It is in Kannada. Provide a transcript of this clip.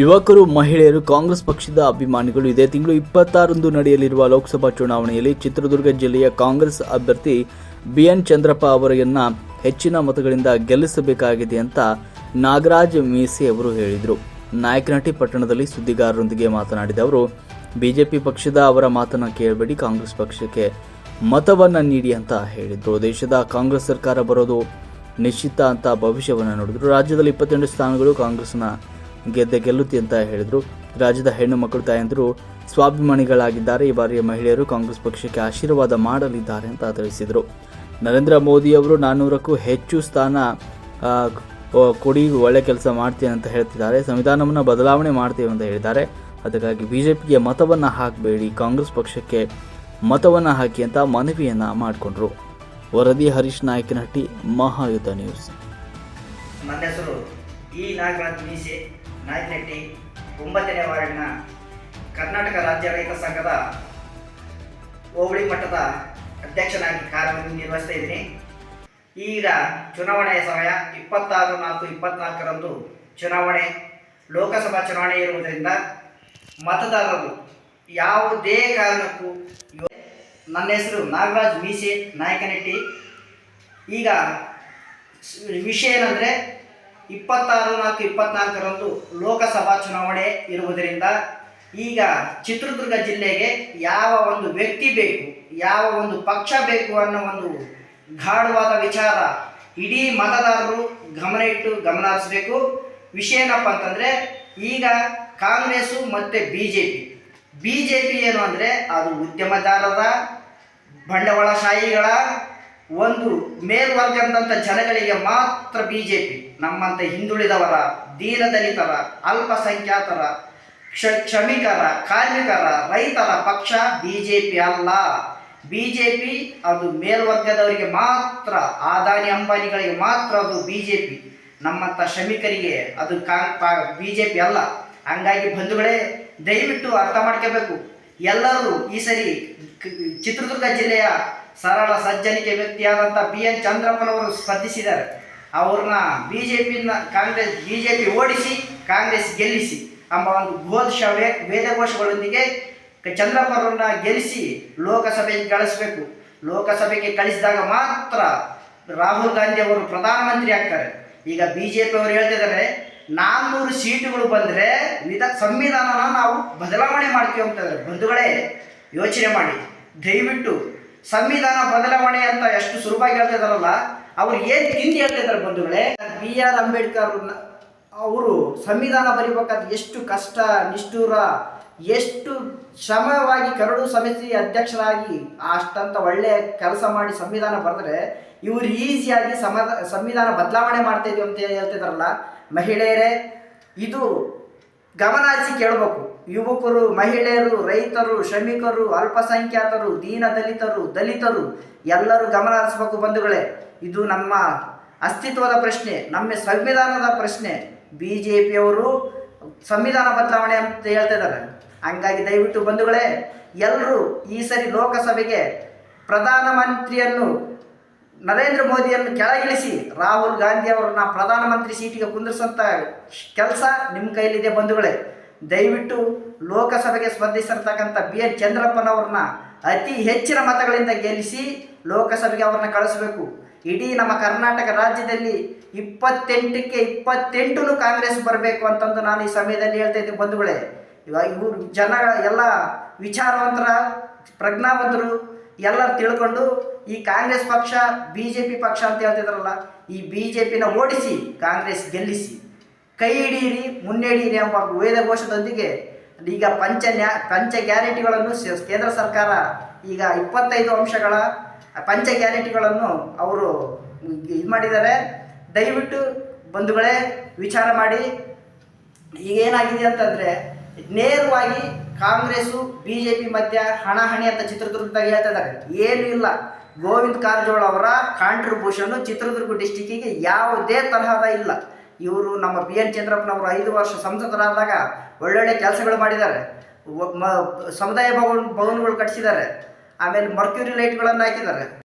ಯುವಕರು, ಮಹಿಳೆಯರು, ಕಾಂಗ್ರೆಸ್ ಪಕ್ಷದ ಅಭಿಮಾನಿಗಳು ಇದೇ ತಿಂಗಳು ಇಪ್ಪತ್ತಾರಂದು ನಡೆಯಲಿರುವ ಲೋಕಸಭಾ ಚುನಾವಣೆಯಲ್ಲಿ ಚಿತ್ರದುರ್ಗ ಜಿಲ್ಲೆಯ ಕಾಂಗ್ರೆಸ್ ಅಭ್ಯರ್ಥಿ ಬಿಎನ್ ಚಂದ್ರಪ್ಪ ಅವರನ್ನ ಹೆಚ್ಚಿನ ಮತಗಳಿಂದ ಗೆಲ್ಲಿಸಬೇಕಾಗಿದೆ ಅಂತ ನಾಗರಾಜ್ ಮೀಸೆ ಅವರು ಹೇಳಿದರು. ನಾಯಕನಹಟ್ಟಿ ಪಟ್ಟಣದಲ್ಲಿ ಸುದ್ದಿಗಾರರೊಂದಿಗೆ ಮಾತನಾಡಿದ ಅವರು, ಬಿಜೆಪಿ ಪಕ್ಷದ ಅವರ ಮಾತನ್ನು ಕೇಳಬೇಡಿ, ಕಾಂಗ್ರೆಸ್ ಪಕ್ಷಕ್ಕೆ ಮತವನ್ನು ನೀಡಿ ಅಂತ ಹೇಳಿದರು. ದೇಶದ ಕಾಂಗ್ರೆಸ್ ಸರ್ಕಾರ ಬರೋದು ನಿಶ್ಚಿತ ಅಂತ ಭವಿಷ್ಯವನ್ನು ನೋಡಿದ್ರು. ರಾಜ್ಯದಲ್ಲಿ ಇಪ್ಪತ್ತೆಂಟು ಸ್ಥಾನಗಳು ಕಾಂಗ್ರೆಸ್ನ ಗೆದ್ದೆ ಗೆಲ್ಲುತ್ತೆ ಅಂತ ಹೇಳಿದರು. ರಾಜ್ಯದ ಹೆಣ್ಣು ಮಕ್ಕಳು ತಾಯಂದಿರು ಸ್ವಾಭಿಮಾನಿಗಳಾಗಿದ್ದಾರೆ. ಈ ಬಾರಿಯ ಮಹಿಳೆಯರು ಕಾಂಗ್ರೆಸ್ ಪಕ್ಷಕ್ಕೆ ಆಶೀರ್ವಾದ ಮಾಡಲಿದ್ದಾರೆ ಅಂತ ತಿಳಿಸಿದರು. ನರೇಂದ್ರ ಮೋದಿ ಅವರು ನಾನ್ನೂರಕ್ಕೂ ಹೆಚ್ಚು ಸ್ಥಾನ ಕೊಡಿ, ಒಳ್ಳೆ ಕೆಲಸ ಮಾಡ್ತೀನಿ ಅಂತ ಹೇಳ್ತಿದ್ದಾರೆ. ಸಂವಿಧಾನವನ್ನು ಬದಲಾವಣೆ ಮಾಡ್ತೀವಿ ಅಂತ ಹೇಳಿದ್ದಾರೆ. ಅದಕ್ಕಾಗಿ ಬಿ ಜೆ ಪಿಗೆ ಮತವನ್ನು ಹಾಕಬೇಡಿ, ಕಾಂಗ್ರೆಸ್ ಪಕ್ಷಕ್ಕೆ ಮತವನ್ನು ಹಾಕಿ ಅಂತ ಮನವಿಯನ್ನು ಮಾಡಿಕೊಂಡ್ರು. ವರದಿ ಹರೀಶ್ ನಾಯಕನಹಟ್ಟಿ, ಮಹಾಯುದ್ಧ ನ್ಯೂಸ್. ನನ್ನ ಹೆಸರು ಈ ನಾಗರಾಜ್ ಮೀಸೆ. ನಾಯಕನಟ್ಟಿ ಒಂಬತ್ತನೇ ವಾರ್ಡಿನ ಕರ್ನಾಟಕ ರಾಜ್ಯ ರೈತ ಸಂಘದ ಹೋಬಳಿ ಮಟ್ಟದ ಅಧ್ಯಕ್ಷನಾಗಿ ಕಾರ್ಯನಿರ್ವಹಿಸ್ತಾ ಇದ್ದೀನಿ. ಈಗ ಚುನಾವಣೆಯ ಸಮಯ ಇಪ್ಪತ್ತಾರು ನಾಲ್ಕು ಇಪ್ಪತ್ನಾಲ್ಕರಂದು ಚುನಾವಣೆ, ಲೋಕಸಭಾ ಚುನಾವಣೆ ಇರುವುದರಿಂದ ಮತದಾರರು ಯಾವುದೇ ಕಾರಣಕ್ಕೂ ನನ್ನ ಹೆಸರು ನಾಗರಾಜ್ ಮೀಸೆ ನಾಯಕನಟ್ಟಿ ಈಗ ವಿಷಯ ಏನಂದರೆ ಇಪ್ಪತ್ತಾರು ನಾಲ್ಕು ಇಪ್ಪತ್ನಾಲ್ಕರಂದು ಲೋಕಸಭಾ ಚುನಾವಣೆ ಇರುವುದರಿಂದ ಈಗ ಚಿತ್ರದುರ್ಗ ಜಿಲ್ಲೆಗೆ ಯಾವ ಒಂದು ವ್ಯಕ್ತಿ ಬೇಕು, ಯಾವ ಒಂದು ಪಕ್ಷ ಬೇಕು ಅನ್ನೋ ಒಂದು ಗಾಢವಾದ ವಿಚಾರ ಇಡೀ ಮತದಾರರು ಗಮನ ಇಟ್ಟು ಗಮನ ಹರಿಸಬೇಕು ವಿಷಯ ಏನಪ್ಪ ಅಂತಂದರೆ, ಈಗ ಕಾಂಗ್ರೆಸ್ಸು ಮತ್ತು B J P B J P ಏನು ಅಂದರೆ ಅದು ಉದ್ಯಮದಾರರ, ಬಂಡವಾಳಶಾಹಿಗಳ ಒಂದು ಮೇಲ್ವರ್ಗದಂಥ ಜನಗಳಿಗೆ ಮಾತ್ರ ಬಿ ಜೆ ಪಿ ನಮ್ಮಂಥ ಹಿಂದುಳಿದವರ, ದೀನದಲಿತರ, ಅಲ್ಪಸಂಖ್ಯಾತರ, ಕ್ಷ ಕ್ಷಮಿಕರ ಕಾರ್ಮಿಕರ, ರೈತರ ಪಕ್ಷ ಬಿ ಜೆ ಪಿ ಅಲ್ಲ. ಬಿ ಜೆ ಪಿ ಅದು ಮೇಲ್ವರ್ಗದವರಿಗೆ ಮಾತ್ರ, ಆದಾನಿ ಅಂಬಾನಿಗಳಿಗೆ ಮಾತ್ರ ಅದು ಬಿ ಜೆ ಪಿ ನಮ್ಮಂಥ ಶ್ರಮಿಕರಿಗೆ ಅದು ಕಾ ಬಿ ಜೆ ಪಿ ಅಲ್ಲ. ಹಂಗಾಗಿ ಬಂಧುಗಳೇ, ದಯವಿಟ್ಟು ಅರ್ಥ ಮಾಡ್ಕೋಬೇಕು. ಎಲ್ಲರೂ ಈ ಸರಿ ಚಿತ್ರದುರ್ಗ ಜಿಲ್ಲೆಯ ಸರಳ ಸಜ್ಜನಿಕೆ ವ್ಯಕ್ತಿಯಾದಂಥ ಬಿ ಎನ್ ಚಂದ್ರಪ್ಪನವರು ಸ್ಪರ್ಧಿಸಿದ್ದಾರೆ. ಅವ್ರನ್ನ ಬಿ ಜೆ ಪಿನ ಕಾಂಗ್ರೆಸ್ ಬಿ ಜೆ ಪಿ ಓಡಿಸಿ, ಕಾಂಗ್ರೆಸ್ ಗೆಲ್ಲಿಸಿ ಎಂಬ ಒಂದು ಘೋಷ ವೇ ವೇದಘೋಷಗಳೊಂದಿಗೆ ಚಂದ್ರಪ್ಪನವ್ರನ್ನ ಗೆಲ್ಲಿಸಿ ಲೋಕಸಭೆಗೆ ಕಳಿಸ್ಬೇಕು. ಲೋಕಸಭೆಗೆ ಕಳಿಸಿದಾಗ ಮಾತ್ರ ರಾಹುಲ್ ಗಾಂಧಿ ಅವರು ಪ್ರಧಾನಮಂತ್ರಿ ಆಗ್ತಾರೆ. ಈಗ ಬಿ ಜೆ ಪಿ ಅವರು ಹೇಳ್ತಿದ್ದಾರೆ ನಾನ್ನೂರು ಸೀಟುಗಳು ಬಂದರೆ ವಿಧ ಸಂವಿಧಾನನ ನಾವು ಬದಲಾವಣೆ ಮಾಡ್ತೀವಿ ಅಂತಂದರೆ ಬಂಧುಗಳೇ, ಯೋಚನೆ ಮಾಡಿ. ದಯವಿಟ್ಟು ಸಂವಿಧಾನ ಬದಲಾವಣೆ ಅಂತ ಎಷ್ಟು ಸುಲಭವಾಗಿ ಹೇಳ್ತಿದಾರಲ್ಲ ಅವ್ರು ಏನು ತಿಂದು ಇದಾರೆ ಬಂಧುಗಳೇ? ಬಿ ಆರ್ ಅಂಬೇಡ್ಕರ್ ಅವರು ಸಂವಿಧಾನ ಬರೀಬೇಕಾದ ಎಷ್ಟು ಕಷ್ಟ, ನಿಷ್ಠೂರ, ಎಷ್ಟು ಶ್ರಮವಾಗಿ ಕರಡು ಸಮಿತಿ ಅಧ್ಯಕ್ಷರಾಗಿ ಅಷ್ಟಂತ ಒಳ್ಳೆಯ ಕೆಲಸ ಮಾಡಿ ಸಂವಿಧಾನ ಬರೆದ್ರೆ ಇವರು ಈಸಿಯಾಗಿ ಸಮಾಧ ಸಂವಿಧಾನ ಬದಲಾವಣೆ ಮಾಡ್ತಾ ಇದೀವಿ ಅಂತ ಹೇಳ್ತಿದಾರಲ್ಲ ಮಹಿಳೆಯರೇ, ಇದು ಗಮನ ಹರಿಸಿ ಕೇಳಬೇಕು. ಯುವಕರು, ಮಹಿಳೆಯರು, ರೈತರು, ಶ್ರಮಿಕರು, ಅಲ್ಪಸಂಖ್ಯಾತರು, ದೀನ ದಲಿತರು ದಲಿತರು, ಎಲ್ಲರೂ ಗಮನ ಹರಿಸಬೇಕು ಬಂಧುಗಳೇ. ಇದು ನಮ್ಮ ಅಸ್ತಿತ್ವದ ಪ್ರಶ್ನೆ, ನಮ್ಮ ಸಂವಿಧಾನದ ಪ್ರಶ್ನೆ. ಬಿ ಜೆ ಪಿಯವರು ಸಂವಿಧಾನ ಬದಲಾವಣೆ ಅಂತ ಹೇಳ್ತಾ ಇದ್ದಾರೆ. ಹಂಗಾಗಿ ದಯವಿಟ್ಟು ಬಂಧುಗಳೇ ಎಲ್ಲರೂ ಈ ಸರಿ ಲೋಕಸಭೆಗೆ ಪ್ರಧಾನಮಂತ್ರಿಯನ್ನು ನರೇಂದ್ರ ಮೋದಿಯನ್ನು ಕೆಳಗಿಳಿಸಿ ರಾಹುಲ್ ಗಾಂಧಿ ಅವರನ್ನ ಪ್ರಧಾನಮಂತ್ರಿ ಸೀಟಿಗೆ ಕುಂದಿರಿಸಂತ ಕೆಲಸ ನಿಮ್ಮ ಕೈಲಿದೆ ಬಂಧುಗಳೇ. ದಯವಿಟ್ಟು ಲೋಕಸಭೆಗೆ ಸ್ಪರ್ಧಿಸಿರ್ತಕ್ಕಂಥ ಬಿ ಎನ್ ಚಂದ್ರಪ್ಪನವ್ರನ್ನ ಅತಿ ಹೆಚ್ಚಿನ ಮತಗಳಿಂದ ಗೆಲ್ಲಿಸಿ ಲೋಕಸಭೆಗೆ ಅವ್ರನ್ನ ಕಳಿಸಬೇಕು. ಇಡೀ ನಮ್ಮ ಕರ್ನಾಟಕ ರಾಜ್ಯದಲ್ಲಿ ಇಪ್ಪತ್ತೆಂಟಕ್ಕೆ ಇಪ್ಪತ್ತೆಂಟು ಕಾಂಗ್ರೆಸ್ ಬರಬೇಕು ಅಂತಂದು ನಾನು ಈ ಸಮಯದಲ್ಲಿ ಹೇಳ್ತಾ ಇದ್ದೀನಿ ಬಂಧುಗಳೇ. ಇವಾಗ ಇವರು ಜನ ಎಲ್ಲ ವಿಚಾರವಂತರ, ಪ್ರಜ್ಞಾವಂತರು ಎಲ್ಲರೂ ತಿಳ್ಕೊಂಡು ಈ ಕಾಂಗ್ರೆಸ್ ಪಕ್ಷ ಬಿ ಜೆ ಪಿ ಪಕ್ಷ ಅಂತ ಹೇಳ್ತಿದ್ರಲ್ಲ, ಈ ಬಿ ಜೆ ಪಿನ ಓಡಿಸಿ, ಕಾಂಗ್ರೆಸ್ ಗೆಲ್ಲಿಸಿ. ಕೈ ಹಿಡಿಯಿರಿ ಮುನ್ನಡೆಯಿರಿ ಎಂಬ ವೇದಘೋಷದೊಂದಿಗೆ ಈಗ ಪಂಚ ನ್ಯಾ, ಪಂಚ ಗ್ಯಾರಂಟಿಗಳನ್ನು ಕೇಂದ್ರ ಸರ್ಕಾರ ಈಗ ಇಪ್ಪತ್ತೈದು ಅಂಶಗಳ ಪಂಚ ಗ್ಯಾರಂಟಿಗಳನ್ನು ಅವರು ಇದು ಮಾಡಿದ್ದಾರೆ. ದಯವಿಟ್ಟು ಬಂಧುಗಳೇ, ವಿಚಾರ ಮಾಡಿ. ಈಗ ಏನಾಗಿದೆ ಅಂತಂದರೆ, ನೇರವಾಗಿ ಕಾಂಗ್ರೆಸ್ಸು ಬಿ ಜೆ ಪಿ ಮಧ್ಯ ಹಣಾಹಣಿ ಅಂತ ಚಿತ್ರದುರ್ಗದಾಗ ಹೇಳ್ತಾ ಇದ್ದಾರೆ. ಏನೂ ಇಲ್ಲ. ಗೋವಿಂದ ಕಾರಜೋಳ ಅವರ ಕಾಂಟ್ರಿಬ್ಯೂಷನ್ ಚಿತ್ರದುರ್ಗ ಡಿಸ್ಟಿಕ್ಕಿಗೆ ಯಾವುದೇ ತರಹದ ಇಲ್ಲ. ಇವರು ನಮ್ಮ ಬಿ ಎನ್ ಚಂದ್ರಪ್ಪನವರು ಐದು ವರ್ಷ ಸಂಸದರಾದಾಗ ಒಳ್ಳೊಳ್ಳೆ ಕೆಲಸಗಳು ಮಾಡಿದ್ದಾರೆ. ಸಮುದಾಯ ಭವನ ಭವನಗಳು ಕಟ್ಟಿಸಿದ್ದಾರೆ ಆಮೇಲೆ ಮರ್ಕ್ಯೂರಿ ಲೈಟ್ಗಳನ್ನು ಹಾಕಿದ್ದಾರೆ.